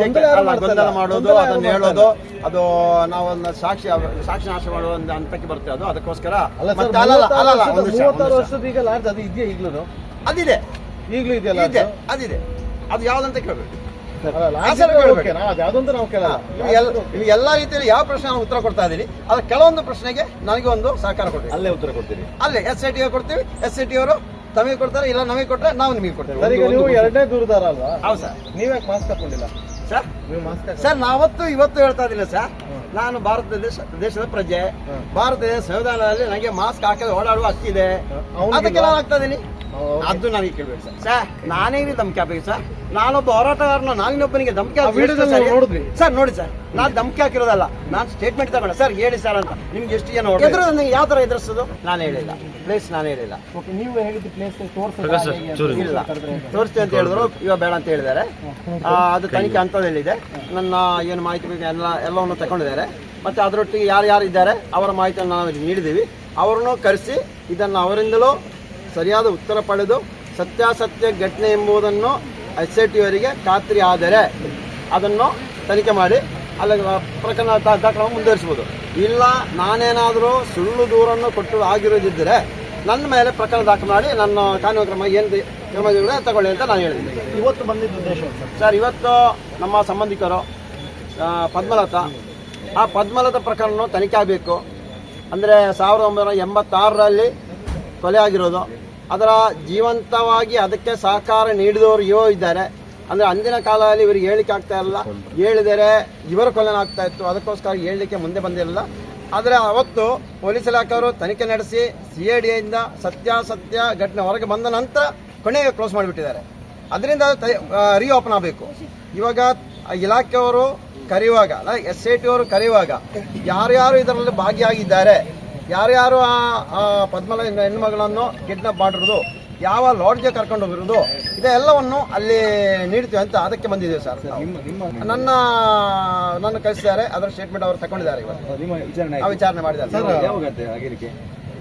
ಗೊಂದಲ ಮಾಡೋದು ಅದನ್ನ ಹೇಳೋದು ಅದು ನಾವು ಸಾಕ್ಷಿ ಸಾಕ್ಷಿ ನಾಶ ಮಾಡುವ ಹಂತಕ್ಕೆ ಬರ್ತೇವೆ ಅದು. ಅದಕ್ಕೋಸ್ಕರ. ವರ್ಷದ ಈಗ ಲಾಡ್ಜ್ ಅದು ಇದೆಯಾ ಈಗ್ಲೂ ಅದಿದೆ. ಈಗ್ಲೂ ಇದೆಯಲ್ಲ ಇದೆ ಅದಿದೆ. ಅದು ಯಾವ್ದಂತ ಕೇಳಬೇಕು. ಎಲ್ಲಾ ರೀತಿಯಲ್ಲಿ ಯಾವ ಪ್ರಶ್ನೆ ಉತ್ತರ ಕೊಡ್ತಾ ಇದ್ದೀನಿ ಅದ್ರ ಕೆಲವೊಂದು ಪ್ರಶ್ನೆಗೆ ನನಗೆ ಒಂದು ಸಹಕಾರ ಕೊಡ್ತೀವಿ. ಅಲ್ಲೇ ಉತ್ತರ ಕೊಡ್ತೀವಿ ಅಲ್ಲೇ ಎಸ್ ಐ ಟಿ ಕೊಡ್ತೀವಿ ಎಸ್ ಐ ಟಿ ಅವರು ತಮಗೆ ಕೊಡ್ತಾರೆ ಇಲ್ಲ ನಮಗೆ ಕೊಟ್ಟರೆ ನಾವು ನಿಮಗೆ ಕೊಡ್ತೇವೆ. ಎರಡನೇ ದೂರದಾರ ಅಲ್ವಾ? ಹೌದು ಸರ್. ನೀವ್ಯಾಕೆ ಮಾಸ್ಕ್ ಹಾಕೊಂಡಿಲ್ಲ? ಸರ್ ಸರ್ ನಾವತ್ತು ಇವತ್ತು ಹೇಳ್ತಾ ಇದ್ದೀನಿ ಸರ್ ನಾನು ಭಾರತ ದೇಶ ದೇಶದ ಪ್ರಜೆ. ಭಾರತ ದೇಶ ಸಂವಿಧಾನದಲ್ಲಿ ನನಗೆ ಮಾಸ್ಕ್ ಹಾಕದೆ ಓಡಾಡುವ ಹಕ್ಕಿದೆ. ಅದಕ್ಕೆ ನಾನು ಹಾಕ್ತಾ ಇದ್ದೀನಿ. ಅದು ನನಗೆ ಕೇಳಬೇಕು ಸರ್ ಸರ್ ನಾನೇನು ತಮ್ಮ ಕ್ಯಾಬಿಗೆ ಸರ್ ನಾನೊಬ್ಬ ಹೋರಾಟಗಾರನ ನಾನಿನೊಬ್ಬನಿಗೆ ಧಮಕಿ ಆ ಹಾಕಿ ನೋಡಿದ್ವಿ. ಸರ್ ನೋಡಿ ಸರ್ ನಾನು ಧಮಕಿ ಹಾಕಿರೋದಲ್ಲ ನಾನು ಸ್ಟೇಟ್ಮೆಂಟ್ ತಗೋಣ ಸರ್ ಹೇಳಿ ಸರ್ ಅಂತ. ನಿಮ್ಗೆ ಎಷ್ಟು ಜನ ಎದುರು ನನಗೆ ಯಾವ ತರ ಎದುರಿಸೋದು? ನಾನು ಹೇಳಿಲ್ಲ. ಪ್ಲೇಸ್ ನಾನು ಹೇಳಿಲ್ಲ. ನೀವು ಹೇಳಿದ ಪ್ಲೇಸ್ ಇಲ್ಲ. ತೋರಿಸ್ತೀವಿ ಅಂತ ಹೇಳಿದ್ರು. ಇವಾಗ ಬೇಡ ಅಂತ ಹೇಳಿದ್ದಾರೆ. ಆ, ಅದು ತನಿಖೆ ಹೇಳಿದೆ ನನ್ನ ಏನು ಮಾಹಿತಿ ಬೇಕು ಎಲ್ಲ ಎಲ್ಲವನ್ನು ತಗೊಂಡಿದ್ದಾರೆ. ಮತ್ತೆ ಅದರೊಟ್ಟಿಗೆ ಯಾರು ಯಾರು ಇದ್ದಾರೆ ಅವರ ಮಾಹಿತಿಯನ್ನು ನಾವು ನೀಡಿದ್ದೀವಿ. ಅವರನ್ನು ಕರೆಸಿ ಇದನ್ನು ಅವರಿಂದಲೂ ಸರಿಯಾದ ಉತ್ತರ ಪಡೆದು ಸತ್ಯಾಸತ್ಯ ಘಟನೆ ಎಂಬುದನ್ನು ಎಸ್ ಐ ಟಿ ಅವರಿಗೆ ಖಾತ್ರಿ ಆದರೆ ಅದನ್ನು ತನಿಖೆ ಮಾಡಿ ಅಲ್ಲಿ ಪ್ರಕರಣ ದಾಖಲನ್ನು ದಾಖಲೆ ಮುಂದುವರಿಸ್ಬೋದು ಇಲ್ಲ ನಾನೇನಾದರೂ ಸುಳ್ಳು ದೂರನ್ನು ಕೊಟ್ಟು ಆಗಿರೋದಿದ್ದರೆ ನನ್ನ ಮೇಲೆ ಪ್ರಕರಣ ದಾಖಲು ಮಾಡಿ ನನ್ನ ಕಾನೂನು ಕ್ರಮ ಏನು ಕ್ರಮ ತಗೊಳ್ಳಿ ಅಂತ ನಾನು ಹೇಳಿದ್ದೀನಿ. ಇವತ್ತು ಬಂದಿದ್ದ ಉದ್ದೇಶ ಸರ್? ಇವತ್ತು ನಮ್ಮ ಸಂಬಂಧಿಕರು ಪದ್ಮಲತಾ ಆ ಪದ್ಮಲತಾ ಪ್ರಕರಣ ತನಿಖೆ ಆಗಬೇಕು. ಅಂದರೆ ಸಾವಿರದ ಒಂಬೈನೂರ ಎಂಬತ್ತಾರರಲ್ಲಿ ಕೊಲೆ ಆಗಿರೋದು. ಅದರ ಜೀವಂತವಾಗಿ ಅದಕ್ಕೆ ಸಹಕಾರ ನೀಡಿದವರು ಯೋ ಇದ್ದಾರೆ. ಅಂದರೆ ಅಂದಿನ ಕಾಲದಲ್ಲಿ ಇವರಿಗೆ ಹೇಳಿಕೆ ಆಗ್ತಾ ಇರಲಿಲ್ಲ. ಹೇಳಿದರೆ ಇವರ ಕೊಲೆನ ಆಗ್ತಾ ಇತ್ತು. ಅದಕ್ಕೋಸ್ಕರ ಹೇಳಲಿಕ್ಕೆ ಮುಂದೆ ಬಂದಿರಲಿಲ್ಲ. ಆದರೆ ಅವತ್ತು ಪೊಲೀಸ್ ಇಲಾಖೆಯವರು ತನಿಖೆ ನಡೆಸಿ ಸಿ ಎ ಡಿ ಇಂದ ಸತ್ಯಾಸತ್ಯ ಘಟನೆ ಹೊರಗೆ ಬಂದ ನಂತರ ಕೊನೆಗೆ ಕ್ಲೋಸ್ ಮಾಡಿಬಿಟ್ಟಿದ್ದಾರೆ. ಅದರಿಂದ ರೀಓಪನ್ ಆಗಬೇಕು. ಇವಾಗ ಇಲಾಖೆಯವರು ಕರೆಯುವಾಗ ಎಸ್ ಐ ಟಿ ಅವರು ಕರೆಯುವಾಗ ಯಾರ್ಯಾರು ಇದರಲ್ಲಿ ಭಾಗಿಯಾಗಿದ್ದಾರೆ ಯಾರ್ಯಾರು ಆ ಪದ್ಮಲ ಹೆಣ್ಮಗಳನ್ನು ಕಿಡ್ನಾಪ್ ಮಾಡಿರೋದು ಯಾವ ಲಾಡ್ಜ್ಗೆ ಕರ್ಕೊಂಡು ಹೋಗಿರೋದು ಇದೆಲ್ಲವನ್ನು ಅಲ್ಲಿ ನೀಡ್ತೀವಿ ಅಂತ ಅದಕ್ಕೆ ಬಂದಿದ್ದೀವಿ ಸರ್ ನನ್ನ ನನ್ನ ಕಳಿಸಿದ್ದಾರೆ ಅದರ ಸ್ಟೇಟ್ಮೆಂಟ್ ಅವರು ತಗೊಂಡಿದ್ದಾರೆ ಇವತ್ತು ವಿಚಾರಣೆ ಮಾಡಿದ್ದಾರೆ.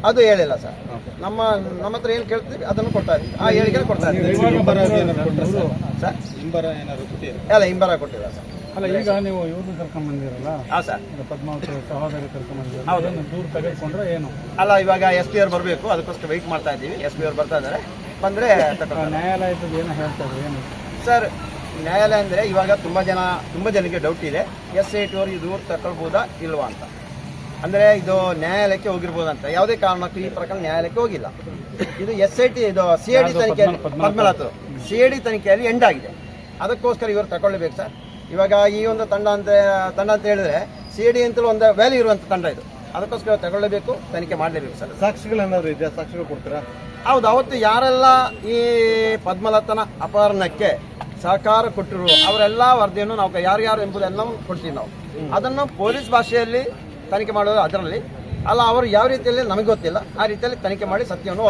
ಅದು ಹೇಳಿಲ್ಲ ಸರ್. ನಮ್ಮ ನಮ್ಮ ಹತ್ರ ಏನು ಕೇಳ್ತೀವಿ ಅದನ್ನು ಕೊಡ್ತಾ ಇದ್ದೀವಿ. ಆ ಹೇಳಿಕೆ ಕೊಡ್ತಾ ಇದ್ದೀವಿ. ಸರ್? ಇಂಬರ ಹಿಂಬರ ಕೊಟ್ಟಿಲ್ಲ ಸರ್. ಅಲ್ಲ ಈಗ ನೀವು ಇವ್ರನ್ನ ಹಾಂ ಸರ್. ಪದ್ಮಾವತಿ ಸಹೋದರಿ ಕರ್ಕೊಂಡ್ ಬಂದಿರಲ್ಲ ಹೌದು. ದೂರು ದೂರ ತೆಗೆದುಕೊಂಡ್ರೆ ಏನು? ಅಲ್ಲ ಇವಾಗ ಎಸ್ ಪಿ ಅವ್ರು ಬರಬೇಕು ಅದಕ್ಕೋಸ್ಕರ ವೆಯ್ಟ್ ಮಾಡ್ತಾ ಇದ್ದೀವಿ. ಎಸ್ ಪಿ ಅವ್ರು ಬರ್ತಾ ಇದ್ದಾರೆ ಬಂದ್ರೆ ನ್ಯಾಯಾಲಯದ ಏನು ಹೇಳ್ತಾರೆ ಏನು? ಸರ್ ನ್ಯಾಯಾಲಯ ಅಂದರೆ ಇವಾಗ ತುಂಬ ಜನ ತುಂಬ ಜನಕ್ಕೆ ಡೌಟ್ ಇದೆ. ಎಸ್ ಐ ಟಿ ಅವರು ಇದು ತಗೊಳ್ಬೋದಾ ಇಲ್ವಾ ಅಂತ. ಅಂದರೆ ಇದು ನ್ಯಾಯಾಲಯಕ್ಕೆ ಹೋಗಿರ್ಬೋದಂತ. ಯಾವುದೇ ಕಾರಣಕ್ಕೂ ಈ ಪ್ರಕರಣ ನ್ಯಾಯಾಲಯಕ್ಕೆ ಹೋಗಿಲ್ಲ. ಇದು ಎಸ್ ಐ ಟಿ ಇದು ಸಿ ಐ ಡಿ? ತನಿಖೆಯಲ್ಲಿ ಪದ್ಮನಾಥ್ ಸಿ ಐ ಡಿ ತನಿಖೆಯಲ್ಲಿ ಎಂಡ್ ಆಗಿದೆ. ಅದಕ್ಕೋಸ್ಕರ ಇವರು ತಗೊಳ್ಬೇಕು ಸರ್. ಇವಾಗ ಈ ಒಂದು ತಂಡ ಅಂತ ತಂಡ ಅಂತ ಹೇಳಿದ್ರೆ ಸಿ ಡಿ ಅಂತಲೂ ಒಂದು ವ್ಯಾಲ್ಯೂ ಇರುವಂಥ ತಂಡ ಇದು. ಅದಕ್ಕೋಸ್ಕರ ತಗೊಳ್ಳಬೇಕು ತನಿಖೆ ಮಾಡಲೇಬೇಕು ಸರ್. ಸಾಕ್ಷಿಗಳೇನಾದ್ರು ಇದೆಯಾ? ಸಾಕ್ಷಿಗಳು ಕೊಡ್ತೀರಾ? ಹೌದು ಅವತ್ತು ಯಾರೆಲ್ಲ ಈ ಪದ್ಮಲತನ ಅಪಹರಣಕ್ಕೆ ಸಹಕಾರ ಕೊಟ್ಟರು ಅವರೆಲ್ಲ ವರದಿಯನ್ನು ನಾವು ಯಾರ್ಯಾರು ಎಂಬುದೆಲ್ಲವೂ ಕೊಡ್ತೀವಿ ನಾವು. ಅದನ್ನು ಪೊಲೀಸ್ ಭಾಷೆಯಲ್ಲಿ ತನಿಖೆ ಮಾಡೋದು ಅದರಲ್ಲಿ. ಅಲ್ಲ ಅವರು ಯಾವ ರೀತಿಯಲ್ಲಿ ನಮಗೆ ಗೊತ್ತಿಲ್ಲ. ಆ ರೀತಿಯಲ್ಲಿ ತನಿಖೆ ಮಾಡಿ ಸತ್ಯವನ್ನು.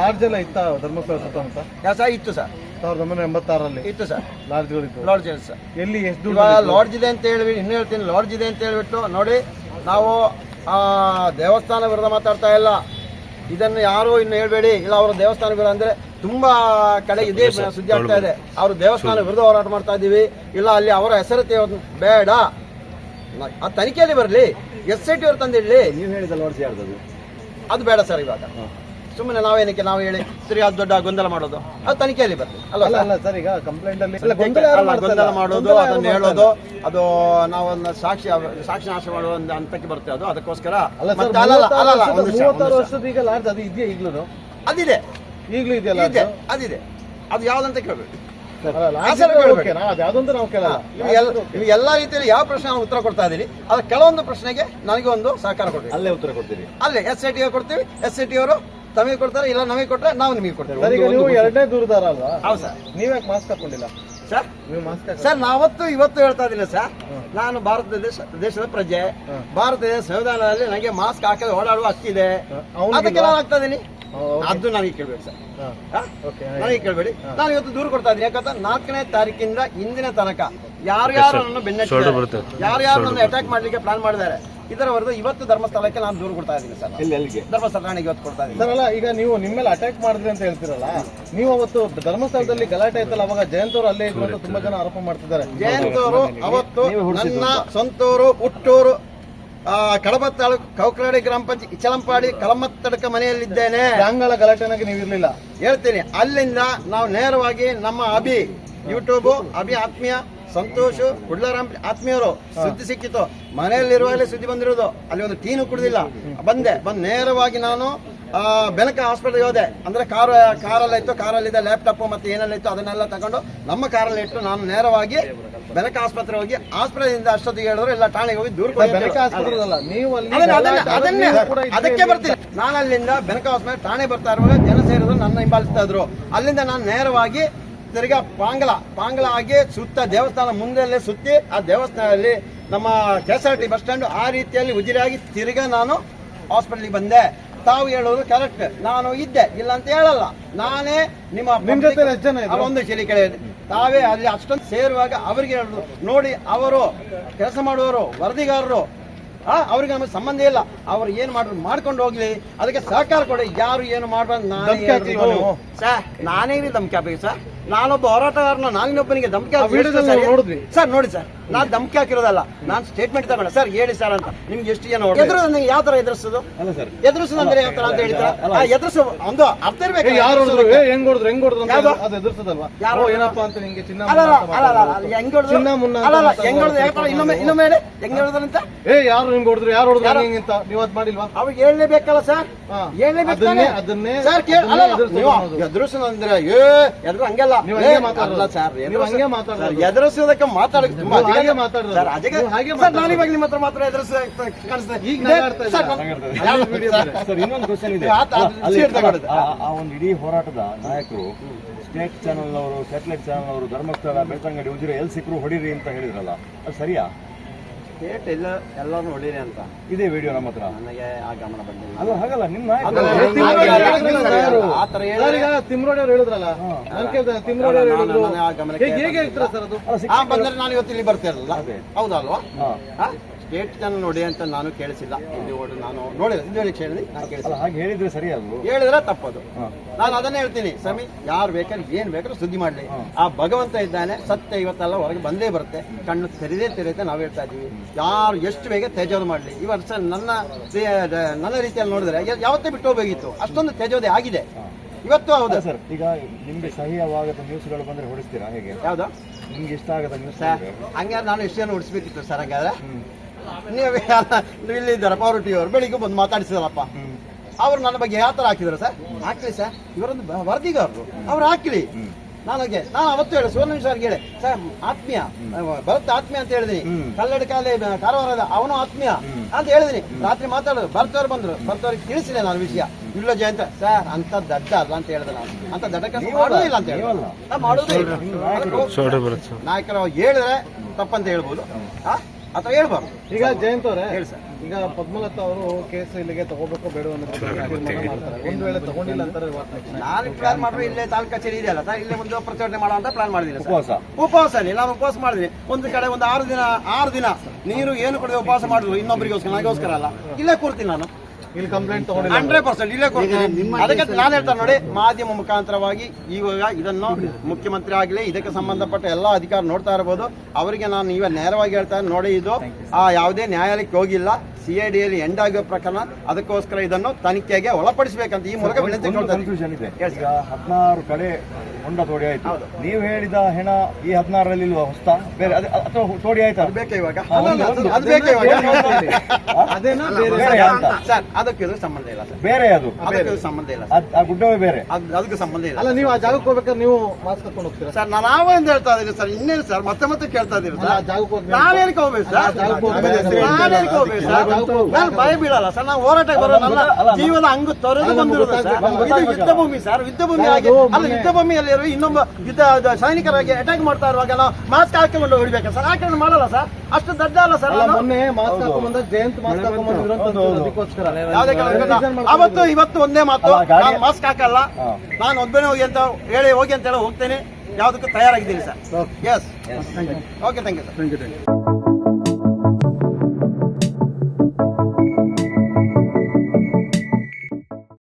ಲಾಡ್ಜ್ ಎಲ್ಲ ಇತ್ತ ಧರ್ಮಸ್ಥಳ ಸುತ್ತಮುತ್ತ? ಸರ್ ಇತ್ತು ಸರ್. ಸಾವಿರದ ಒಂಬೈನೂರ ಎಂಬತ್ತಾರರಲ್ಲಿ ಇತ್ತು ಸರ್. ಲಾಡ್ಜ್ಗಳಿತ್ತು ಲಾಡ್ಜ್ ಇದೆ ಸರ್. ಎಲ್ಲಿ ಎಷ್ಟು ದೂರ ಇವಾಗ ಲಾಡ್ಜ್ ಇದೆ ಅಂತ ಹೇಳಿ ಇನ್ನು ಹೇಳ್ತೀನಿ ಲಾಡ್ಜ್ ಇದೆ ಅಂತ ಹೇಳ್ಬಿಟ್ಟು ನೋಡಿ ನಾವು ಆ, ದೇವಸ್ಥಾನ ವಿರುದ್ಧ ಮಾತಾಡ್ತಾ ಇಲ್ಲ. ಇದನ್ನು ಯಾರು ಇನ್ನು ಹೇಳ್ಬೇಡಿ. ಇಲ್ಲ ಅವರು ದೇವಸ್ಥಾನ ವಿರುದ್ಧ ಅಂದ್ರೆ ತುಂಬಾ ಕಡೆ ಇದೇ ಸುದ್ದಿ ಆಗ್ತಾ ಇದೆ. ಅವರು ದೇವಸ್ಥಾನ ವಿರುದ್ಧ ಹೋರಾಟ ಮಾಡ್ತಾ ಇದ್ದೀವಿ. ಇಲ್ಲ ಅಲ್ಲಿ ಅವರ ಹೆಸರು ತೆಗೆಯೋದು ಬೇಡ. ನ- ಆ ತನಿಖೆಯಲ್ಲಿ ಬರಲಿ. ಎಸ್ ಐ ಟಿ ಅವ್ರು ತಂದಿಡ್ಲಿ. ನೀವು ಹೇಳಿದ ಲಾಡ್ಜ್ ಯಾರ್ದದು ಅದು? ಬೇಡ ಸರ್ ಇವಾಗ. ಸುಮ್ಮನೆ ನಾವೇನಕ್ಕೆ ನಾವು ಹೇಳಿ ಸರಿ ಅದು ದೊಡ್ಡ ಗೊಂದಲ ಮಾಡೋದು. ಅದು ತನಿಖೆಯಲ್ಲಿ ಬರ್ತದೆ. ಅಲ್ಲ ಅಲ್ಲ ಸರ್? ಈಗ ಕಂಪ್ಲೇಂಟ್ ಅಲ್ಲಿ ಗೊಂದಲ ಮಾಡೋದು ಅದನ್ನ ಹೇಳೋದು ಅದು ನಾವು ಸಾಕ್ಷಿ ಸಾಕ್ಷಿ ನಾಶ ಮಾಡುವ ಒಂದು ಹಂತಕ್ಕೆ ಬರ್ತದೆ ಅದು. ಅದಕ್ಕೋಸ್ಕರ ವರ್ಷದ ಈಗ ಲಾಡ್ಜ್ ಅದು ಇದೆಯಾ ಈಗ್ಲೂ ಅದಿದೆ. ಈಗಲೂ ಇದೆಯಲ್ಲ ಇದೆ ಅದಿದೆ. ಅದು ಯಾವ್ದಂತ ಕೇಳಬೇಕು ಎಲ್ಲಾ ರೀತಿಯಲ್ಲಿ ಯಾವ ಪ್ರಶ್ನೆ ಉತ್ತರ ಕೊಡ್ತಾ ಇದೀನಿ ಅದ್ರ ಕೆಲವೊಂದು ಪ್ರಶ್ನೆಗೆ ನನಗೆ ಒಂದು ಸಹಕಾರ ಕೊಡ್ತೀವಿ. ಅಲ್ಲೇ ಉತ್ತರ ಕೊಡ್ತೀವಿ ಅಲ್ಲೇ ಎಸ್ ಐ ಟಿ ಕೊಡ್ತೀವಿ ಎಸ್ ಐ ಟಿ ಅವರು ತಮಗೆ ಕೊಡ್ತಾರೆ ಇಲ್ಲ ನಮಗೆ ಕೊಟ್ಟರೆ ನಾವು ನಿಮಗೆ ಕೊಡ್ತೇವೆ. ಸರ್ ಈಗ ನೀವು ಎರಡನೇ ದೂರದಾರ ಅಲ್ವಾ? ಹೌದು ಸರ್. ನೀವ್ಯಾಕೆ ಮಾಸ್ಕ್ ಹಾಕೊಂಡಿಲ್ಲ? ಸರ್ ನೀವು ಮಾಸ್ಕ್ ಸರ್ ನಾವತ್ತು ಇವತ್ತು ಹೇಳ್ತಾ ಇದ್ದೀನಿ ಸರ್. ನಾನು ಭಾರತ ದೇಶ ದೇಶದ ಪ್ರಜೆ. ಭಾರತ ದೇಶ ಸಂವಿಧಾನದಲ್ಲಿ ನನಗೆ ಮಾಸ್ಕ್ ಹಾಕದೆ ಓಡಾಡುವ ಹಕ್ಕಿದೆ? ಅದಕ್ಕೆ ನಾನು ಹಾಕ್ತಾ ಇದ್ದೀನಿ. ಅದು ನನಗೆ ಕೇಳಬೇಡಿ ಸರ್. ಹಾ? ಓಕೆ ನನಗೆ ಕೇಳಬೇಡಿ. ನಾನು ಇವತ್ತು ದೂರ ಕೊಡ್ತಾ ಇದ್ದೀನಿ. ಯಾಕಂದ್ರೆ ನಾಲ್ಕನೇ ತಾರೀಕಿಂದ ಇಂದಿನ ತನಕ ಯಾರ್ಯಾರು ನನ್ನ ಬೆನ್ನಟ್ಟಿದ್ದಾರೆ ಯಾರ್ಯಾರು ನನ್ನ ಅಟ್ಯಾಕ್ ಮಾಡ್ಲಿಕ್ಕೆ ಪ್ಲಾನ್ ಮಾಡಿದ್ದಾರೆ ಇದರ ಹೊರತು ಇವತ್ತು ಧರ್ಮಸ್ಥಳಕ್ಕೆ ನಾನು ದೂರು ಕೊಡ್ತಾ ಇದ್ದೀನಿ ಸರ್. ಧರ್ಮಸ್ಥಳ ಠಾಣೆಗೆ ಇವತ್ತು ಕೊಡ್ತಾ ಇದ್ದೀನಿ. ಸರ್ ಅಲ್ಲ ಈಗ ನೀವು ನಿಮ್ಮ ಮೇಲೆ ಅಟ್ಯಾಕ್ ಮಾಡಿದ್ರಿ ಅಂತ ಹೇಳ್ತೀರಲ್ಲ ನೀವು ಅವತ್ತು ಧರ್ಮಸ್ಥಳದಲ್ಲಿ ಗಲಾಟೆ ಆಯ್ತಲ್ಲ ಅವಾಗ ಜಯಂತ್ ಅವರು ಅಲ್ಲೇ ಇದ್ರು ಅಂತ ತುಂಬಾ ಜನ ಆರೋಪ ಮಾಡ್ತಿದ್ದಾರೆ. ಜಯಂತ್ ಅವರು ಅವತ್ತು ನನ್ನ ಸ್ವಂತೂರು ಹುಟ್ಟೂರು ಕಡಬ ತಾಲೂಕು ಕೌಕರಾಡಿ ಗ್ರಾಮ ಪಂಚಾಯತ್ ಇಚಲಂಪಾಡಿ ಕಳಮತ್ತಡಕ ಮನೆಯಲ್ಲಿದ್ದೇನೆ. ಅಂಗಳ ಗಲಾಟೆನಾಗಿ ನೀವು ಇರಲಿಲ್ಲ? ಹೇಳ್ತೀನಿ ಅಲ್ಲಿಂದ ನಾವು ನೇರವಾಗಿ ನಮ್ಮ ಅಭಿ ಯೂಟ್ಯೂಬ್ ಅಭಿ ಆತ್ಮೀಯ ಸಂತೋಷ್ ಕುಡ್ಲಾರಾಮ್ ಆತ್ಮೀಯರು ಸುದ್ದಿ ಸಿಕ್ಕಿತು ಮನೆಯಲ್ಲಿರುವಾಗಲೇ ಸುದ್ದಿ ಬಂದಿರೋದು. ಅಲ್ಲಿ ಒಂದು ಟೀನು ಕುಡಿದಿಲ್ಲ. ಬಂದೆ. ಬಂದು ನೇರವಾಗಿ ನಾನು ಆ, ಬೆನಕ ಹಾಸ್ಪಿಟಲ್ಗೆ ಹೋದೆ. ಅಂದ್ರೆ ಕಾರ್ ಕಾರಲ್ಲಿ ಇತ್ತು. ಕಾರಲ್ಲಿದ್ದ ಲ್ಯಾಪ್ಟಾಪ್ ಮತ್ತೆ ಏನೆಲ್ಲ ಇತ್ತು ಅದನ್ನೆಲ್ಲ ತಗೊಂಡು ನಮ್ಮ ಕಾರಲ್ಲಿ ಇಟ್ಟು ನಾನು ನೇರವಾಗಿ ಬೆನಕ ಆಸ್ಪತ್ರೆ ಹೋಗಿ ಆಸ್ಪತ್ರೆಯಿಂದ ಅಷ್ಟೊತ್ತಿಗೆ ಹೇಳಿದ್ರು. ಇಲ್ಲ ಠಾಣೆಗೆ ಹೋಗಿ ದೂರ ಅದಕ್ಕೆ ಬರ್ತೀನಿ ನಾನು ಅಲ್ಲಿಂದ ಬೆನಕ ಆಸ್ಪತ್ರೆ ಠಾಣೆ ಬರ್ತಾ ಇರುವಾಗ ಜನ ಸೇರಿದ್ರು ನನ್ನ ಹಿಂಬಾಲಿಸ್ತಾ ಇದ್ರು. ಅಲ್ಲಿಂದ ನಾನು ನೇರವಾಗಿ ತಿರ್ಗಾ ಪಾಂಗಲ ಪಾಂಗಲ ಆಗಿ ಸುತ್ತ ದೇವಸ್ಥಾನ ಮುಂದೆಲ್ಲೇ ಸುತ್ತಿ ಆ ದೇವಸ್ಥಾನದಲ್ಲಿ ನಮ್ಮ K S R T bus stand ಆ ರೀತಿಯಲ್ಲಿ ಉಜಿರಾಗಿ ತಿರ್ಗಾ ನಾನು ಹಾಸ್ಪಿಟ್ಲಿಗೆ ಬಂದೆ. ತಾವು ಹೇಳೋದು ಕರೆಕ್ಟ್. ನಾನು ಇದ್ದೆ. ಇಲ್ಲ ಅಂತ ಹೇಳಲ್ಲ. ನಾನೇ ನಿಮ್ಮ ಒಂದು ಶೈಲಿ ಕೇಳಿದೆ. ತಾವೇ ಅಲ್ಲಿ ಅಷ್ಟೊಂದು ಸೇರುವಾಗ ಅವರಿಗೆ ಹೇಳೋದು. ನೋಡಿ ಅವರು ಕೆಲಸ ಮಾಡುವವರು ವರದಿಗಾರರು ಆ ಅವ್ರಿಗೆ ನಮಗೆ ಸಂಬಂಧ ಇಲ್ಲ. ಅವ್ರು ಏನ್ ಮಾಡಿದ್ರು ಮಾಡ್ಕೊಂಡು ಹೋಗ್ಲಿ. ಅದಕ್ಕೆ ಸಹಕಾರ ಕೊಡಿ. ಯಾರು ಏನು ಮಾಡ್ಬಾರ್ದು ನಾನೇ ನಾನೇ ಧಮ್ಕಿ ಹಾಕ್ಬೇಕು ಸರ್. ನಾನೊಬ್ಬ ಹೋರಾಟಗಾರನ ನಾನಿನ್ನೊಬ್ಬನಿಗೆ ಧಮಕಿ. ಸರ್ ನೋಡಿ ಸರ್ ನಾನು ಧಮಕಿ ಹಾಕಿರೋದಲ್ಲ ನಾನು ಸ್ಟೇಟ್ಮೆಂಟ್ ತಗೊಂಡ. ಸರ್ ಹೇಳಿ ಸರ್ ಅಂತ. ನಿಮ್ಗೆ ಎಷ್ಟು ಜನ ಎದುರು ನನಗೆ ಯಾವ ತರ ಎದುರಿಸೋದು? ಅಲ್ಲ ಸರ್ ಎದುರಿಸೋದು ಅಂದ್ರೆ ಯಾವ ತರ ಅಂತ ಹೇಳಿದ್ರ ಎದುರಿಸೋ ಒಂದು ಅರ್ಥ ಇರ್ಬೇಕು. ಯಾರು ಹೆಂಗ್ ಹೊಡೆದ್ರು? ಹೆಂಗ್ ಹೊಡೆದ್ರು ಅಂತ? ಅದು ಎದುರ್ಸದಲ್ವಾ? ಯಾರು ಓ, ಏನಪ್ಪಾ ಅಂತ ನಿಮಗೆ ಚಿನ್ನ ಅಲ್ಲ ಅಲ್ಲ ಅಲ್ಲ ಅಲ್ಲ ಮಾತಾಡೋದು. ಹೆಂಗ್ ಹೊಡೆದ್ರು? ಚಿನ್ನ ಮುನ್ನ ಅಂತ ಅಲ್ಲ ಅಲ್ಲ ಹೆಂಗ್ ಹೊಡೆದ್ರು? ಯಾವ ತರ? ಇನ್ನೊಮ್ಮೆ ಇನ್ನೊಮ್ಮೆ ಹೇಳಿ. ಹೆಂಗ್ ಹೊಡೆದ್ರಂತ ಏ ಯಾರು ನಿಮ್ಗೆ ಹೊಡೆದ್ರು? ಯಾರು ಹೊಡೆದ್ರು? ಹೆಂಗೆ ಅಂತ? ನೀವು ಅದ್ ಮಾಡಿಲ್ವಾ? ಅವ್ರಿಗೆ ಹೇಳಲೇಬೇಕಲ್ಲ ಸರ್ ಹಾ. ಹೇಳಲೇಬೇಕು ಅದನ್ನೇ- ಸರ್ ಕೇಳ ಅದನ್ನೇ ಅಲ್ಲ ಅಲ್ಲ, ಎದುರಿಸೋದು. ಅಂದ್ರೆ ಏ ಎದುರು ಹಂಗೆಲ್ಲ ನೀವು ಹಂಗೆ ಮಾತಾಡೋದು. ಅಲ್ಲ ಸರ್ ನೀವು ಹಂಗೆ ಮಾತಾಡೋದು. ಸರ್, ಎದುರಿಸೋದಕ್ಕೆ ಮಾತಾಡಕ್ಕೆ ತುಂಬಾ ಹಾಗೆ ಸರ್ ಹಾಗೆ ಸರ್ ನಾನು ಇವಾಗ ನಿಮ್ಮ ಹತ್ರ ಮಾತ್ರ ಎದುರಿಸ ಕಾಣಿಸ್ತದೆ ಈಗ ಸರ್, ಇನ್ನೊಂದು ಕ್ವಶನ್ ಇದೆ. ಆ ಒಂದು ಇಡೀ ಹೋರಾಟದ ನಾಯಕರು ಸ್ಟೇಟ್ ಚಾನಲ್ ಅವರು ಸ್ಯಾಟಲೈಟ್ ಚಾನಲ್ ಅವರು ಧರ್ಮಸ್ಥಳ ಬೆಳ್ತಂಗಡಿ ಉಜಿರೆ ಎಲ್ಲಿ ಸಿಕ್ಕರು ಹೊಡಿರಿ ಅಂತ ಹೇಳಿದ್ರಲ್ಲ ಅದು ಸರಿಯಾ? ಸ್ಟೇಟ್ ಎಲ್ಲ ಎಲ್ಲರೂ ಹೊಡೀರಿ ಅಂತ. ಇದೇ ವಿಡಿಯೋ ನಮ್ಮ ಹತ್ರ. ನನಗೆ ಆ ಗಮನ ಬಂದಿಲ್ಲ. ಅಲ್ಲ ಹಾಗಲ್ಲ ನಿಮ್ಮ. ಆ ತರ ಈಗ ತಿಮ್ರೋಡಿ ಅವ್ರು ಹೇಳಿದ್ರಲ್ಲ? ನಾನು ಕೇಳ್ದೆ ತಿಮ್ರೋಡಿ ಅವ್ರು ನಾನು- ಹೇಳಿದ್ರು. ನಾನು ಆ ಗಮನಕ್ಕೆ ಹೇಗೆ ಹೇಳ್ತೀರಾ ಸರ್ ಅದು? ಆ. ಬಂದ್ರೆ ನಾನು ಇವತ್ತು ಇಲ್ಲಿ ಬರ್ತಿರಲ್ಲ ಅದೇ. ಹೌದಲ್ವಾ? ಹಾ. ಸ್ಟೇಟ್ ಚಾನಲ್ ನೋಡಿ ಅಂತ ನಾನು ಕೇಳಿಸಿಲ್ಲ. ಇಲ್ಲಿ ಓಡಿ ನಾನು ನೋಡಿಲ್ಲ ಕೇಳಿದ್ರಿ ನಾನು ಕೇಳಿಸಿಲ್ಲ. ಹಾಗೆ ಹೇಳಿದ್ರೆ ಸರಿ ಅದು. ಹೇಳಿದ್ರೆ ತಪ್ಪದು. ನಾನು ಅದನ್ನೇ ಹೇಳ್ತೀನಿ ಸ್ವಾಮಿ ಯಾರು ಬೇಕಾದ್ರೆ ಏನ್ ಬೇಕಾದ್ರೂ ಸುದ್ದಿ ಮಾಡಲಿ. ಆ ಭಗವಂತ ಇದ್ದಾನೆ ಸತ್ಯ ಇವತ್ತೆಲ್ಲ ಹೊರಗೆ ಬಂದೇ ಬರುತ್ತೆ. ಕಣ್ಣು ತೆರೆದೇ ತೆರೆಯುತ್ತೆ ನಾವು ಹೇಳ್ತಾ ಇದ್ದೀವಿ. ಯಾರು ಎಷ್ಟು ಬೇಗ ತೇಜೋದು ಮಾಡಲಿ. ಈ ವರ್ಷ ನನ್ನ ನನ್ನ ರೀತಿಯಲ್ಲಿ ನೋಡಿದ್ರೆ ಯಾವತ್ತೇ ಬಿಟ್ಟು ಹೋಗ್ಬೇಕಿತ್ತು. ಅಷ್ಟೊಂದು ತೇಜೋದೆ ಆಗಿದೆ. ಇವತ್ತು ಹೌದಾ. ಸರ್ ಈಗ ನಿಮ್ಗೆ ನ್ಯೂಸ್ ನ್ಯೂಸ್ಗಳು ಬಂದ್ರೆ ಹೊಡಿಸ್ತೀರಾ? ಹೇಗೆ? ಯಾವ್ದು? ನಿಮ್ಗೆ ಇಷ್ಟ ಆಗದ ನ್ಯೂಸ್ ಹಂಗಾರೆ ನಾನು ಎಷ್ಟು ಜನ ಉಡಿಸ್ಬೇಕಿತ್ತು ಸರ್ ಹಂಗಾದ್ರೆ? ನೀವು ಇಲ್ಲಿ ಇದ್ದಾರಪ್ಪ ಅವರು ಬೆಳಿಗ್ಗೆ ಬಂದು ಮಾತಾಡಿಸಿದಾರಪ್ಪ. ಅವ್ರು ನನ್ನ ಬಗ್ಗೆ ಯಾವ ಥರ ಹಾಕಿದ್ರು ಸರ್? ಹಾಕ್ಲಿ ಸರ್. ಇವರೊಂದು ವರದಿಗಾರರು. ಅವ್ರು ಹಾಕ್ಲಿ. ನನಗೆ ನಾನು ಅವತ್ತು ಹೇಳಿ ಸುವರ್ಣ ಸರ್ಗೆ ಹೇಳಿ ಸರ್ ಆತ್ಮೀಯ ಭರತ್ ಆತ್ಮೀಯ ಅಂತ ಹೇಳಿದೀನಿ. ಕಲ್ಲಡ ಕಾಲೆ ಕಾರವಾರದ ಅವನು ಆತ್ಮೀಯ ಅಂತ ಹೇಳಿದೀನಿ. ರಾತ್ರಿ ಮಾತಾಡೋದು ಬರ್ತವ್ರು ಬಂದ್ರು. ಬರ್ತವ್ರಿಗೆ ತಿಳಿಸಿದೆ ನಾನು ವಿಷಯ. ಇಲ್ಲ ಜಯಂತ ಸರ್ ಅಂತ ದಡ್ಡ ಅಲ್ಲ ಅಂತ ಹೇಳಿದೆ ನಾನು. ಅಂತ ದಡ್ಡ ಕೆಲಸ ಮಾಡೋದಿಲ್ಲ ಅಂತ ಹೇಳಿ ಮಾಡೋದೇ ನಾಯಕರು. ಹೇಳಿದ್ರೆ ತಪ್ಪಂತ ಹೇಳ್ಬೋದು. ಆ? ಅಥವಾ ಹೇಳ್ಬಾರ್ದು. ಈಗ ಜಯಂತ್ ಅವರೇ ಹೇಳಿ ಸರ್. ಈಗ ಪದ್ಮಲತಾ ಅವರು ಕೇಸ್ ಇಲ್ಲಿಗೆ ತಗೋಬೇಕು ಬೇಡ ಒಂದು ವೇಳೆ ತಗೊಂಡಿಲ್ಲ ಅಂತಾರೆ ನಾನು ಪ್ಲಾನ್ ಮಾಡಿದ್ರೆ ಇಲ್ಲೇ ತಾಲೂಕು ಕಚೇರಿ ಇದೆಯಲ್ಲ ಸರ್ ಇಲ್ಲೇ ಒಂದು ಪ್ರಚೋದನೆ ಮಾಡೋ ಅಂತ ಪ್ಲಾನ್ ಮಾಡಿದ್ದೀನಿ ಸರ್. ಉಪವಾಸ. ಉಪವಾಸ ನಾನು ಉಪವಾಸ ಮಾಡಿದ್ದೀನಿ. ಒಂದು ಕಡೆ ಒಂದು ಆರು ದಿನ ಆರು ದಿನ ನೀರು ಏನು ಕೊಡದೆ ಉಪವಾಸ ಮಾಡಿದ್ರು ಇನ್ನೊಬ್ಬರಿಗೋಸ್ಕರ ನನಗೋಸ್ಕರ ಅಲ್ಲ. ಇಲ್ಲೇ ಕೂರ್ತೀನಿ ನಾನು. ಇಲ್ಲಿ ಕಂಪ್ಲೇಂಟ್ ತಗೊಂಡಿಲ್ಲ. ಹಂಡ್ರೆಡ್ ಪರ್ಸೆಂಟ್ ಇಲ್ಲೇ ಕೊಡ್ತೀನಿ. ಅದಕ್ಕೆ ನಾನು ಹೇಳ್ತಾರೆ ನೋಡಿ ಮಾಧ್ಯಮ ಮುಖಾಂತರವಾಗಿ ಇವಾಗ ಇದನ್ನು ಮುಖ್ಯಮಂತ್ರಿ ಆಗಲಿ ಇದಕ್ಕೆ ಸಂಬಂಧಪಟ್ಟ ಎಲ್ಲ ಅಧಿಕಾರ ನೋಡ್ತಾ ಇರಬಹುದು ಅವರಿಗೆ ನಾನು ಇವಾಗ ನೇರವಾಗಿ ಹೇಳ್ತಾ ನೋಡಿ ಇದು ಆ ಯಾವುದೇ ನ್ಯಾಯಾಲಯಕ್ಕೆ ಹೋಗಿಲ್ಲ. ಸಿ ಐ ಡಿಯಲ್ಲಿ ಎಂಡ್ ಆಗೋ ಪ್ರಕರಣ ಅದಕ್ಕೋಸ್ಕರ ಇದನ್ನು ತನಿಖೆಗೆ ಒಳಪಡಿಸಬೇಕಂತ ಈ ಮೂಲಕ ವಿನಂತಿ ಇದ್ದೀನಿ. ಕನ್ಫ್ಯೂಷನ್ ಇದೆ. ಈಗ ಹದಿನಾರು ಕಡೆ ಹೊಂಡ ತೋಡಿ ಆಯ್ತು. ನೀವು ಹೇಳಿದ ಹೆಣ ಈ ಹದಿನಾರರಲ್ಲಿ ಇಲ್ವಾ ಹೊಸ್ತ? ಬೇರೆ ಅದೇ ಅಥವಾ ತೋಡಿ ಆಯ್ತಾ? ಅದು ಬೇಕಾ ಇವಾಗ? ಅದು- ಬೇಕಾ ಅದೇನಾ ಬೇರೆ ಅಂತ. ಸರ್ ಅದಕ್ಕೆ ಇದು ಸಂಬಂಧ ಇಲ್ಲ ಸರ್. ಬೇರೆ ಅದು ಅದಕ್ಕೆ ಸಂಬಂಧ ಇಲ್ಲ ಸರ್. ಅದ್- ಆ ಗುಡ್ಡವೇ ಬೇರೆ. ಅದಕ್ಕೆ ಸಂಬಂಧ ಇಲ್ಲ ಅಲ್ಲ ನೀವು ಆ ಜಾಗಕ್ಕೆ ಹೋಗ್ಬೇಕಾದ್ರೆ ನೀವು ಮಾಸ್ಕ್ ಹಾಕೊಂಡು ಹೋಗ್ತೀರಾ? ಸರ್ ನಾನು ನಾವೇ ಅಂತ ಹೇಳ್ತಾ ಇದೀನಿ ಸರ್? ಇನ್ನೇನು ಸರ್? ಮತ್ತೆ ಮತ್ತೆ ಕೇಳ್ತಾ ಆ ಸರ್ ನಾನೇನಕ್ಕೆ ಹೋಗ್ಬೇಕು ಸರ್? ನಾವೇನಕ್ಕೆ ಹೋಗ್ಬೇಕು. ಸರ್? ಭಯ ಬೀಳಲ್ಲ ಸರ್. ನಾವು ಹೋರಾಟಕ್ಕೆ ಬರೋ ನನ್ನ ಹಂಗ ತೊರೆದು ಬಂದಿರೋದು ಇದು ಯುದ್ಧ ಭೂಮಿ ಸರ್. ಯುದ್ಧ ಭೂಮಿ ಆಗಿ ಅಲ್ಲ ಯುದ್ಧ ಭೂಮಿಯಲ್ಲಿ ಇನ್ನೊಬ್ಬ ಯುದ್ಧ ಸೈನಿಕರಾಗಿ ಅಟ್ಯಾಕ್ ಮಾಡ್ತಾ ಇರುವಾಗ ನಾವು ಮಾಸ್ಕ್ ಹಾಕಿಕೊಂಡು ಹೊಡಿಬೇಕು ಸರ್. ಹಾಕೊಂಡು ಮಾಡಲ್ಲ ಸರ್. ಅಷ್ಟು ದಡ್ಡ ಅಲ್ಲ ಸರ್ ಮೊನ್ನೆ ಮಾಸ್ಕ್ ಹಾಕೊಂಡ್ ಬಂದ ಜಯಂತ್ ಮಾಸ್ಕ್ ಹಾಕೊಂಡ್ ಬಂದಿದ್ರು ಅಂತ ಹೌದು, ಹೌದು. ಅದಕ್ಕೋಸ್ಕರ. ಯಾವುದೇ ಕಾರಣಕ್ಕೂ ಅವತ್ತು ಇವತ್ತು ಒಂದೇ ಮಾತು. ನಾನು ಮಾಸ್ಕ್ ಹಾಕಲ್ಲ. ನಾನು ಒಬ್ಬನೇ ಹೋಗಿ ಅಂತ ಹೇಳಿ ಹೋಗಿ ಅಂತ ಹೇಳಿ ಹೋಗ್ತೇನೆ. ಯಾವುದಕ್ಕೂ ತಯಾರಾಗಿದ್ದೀನಿ sir. Yes okay thank you sir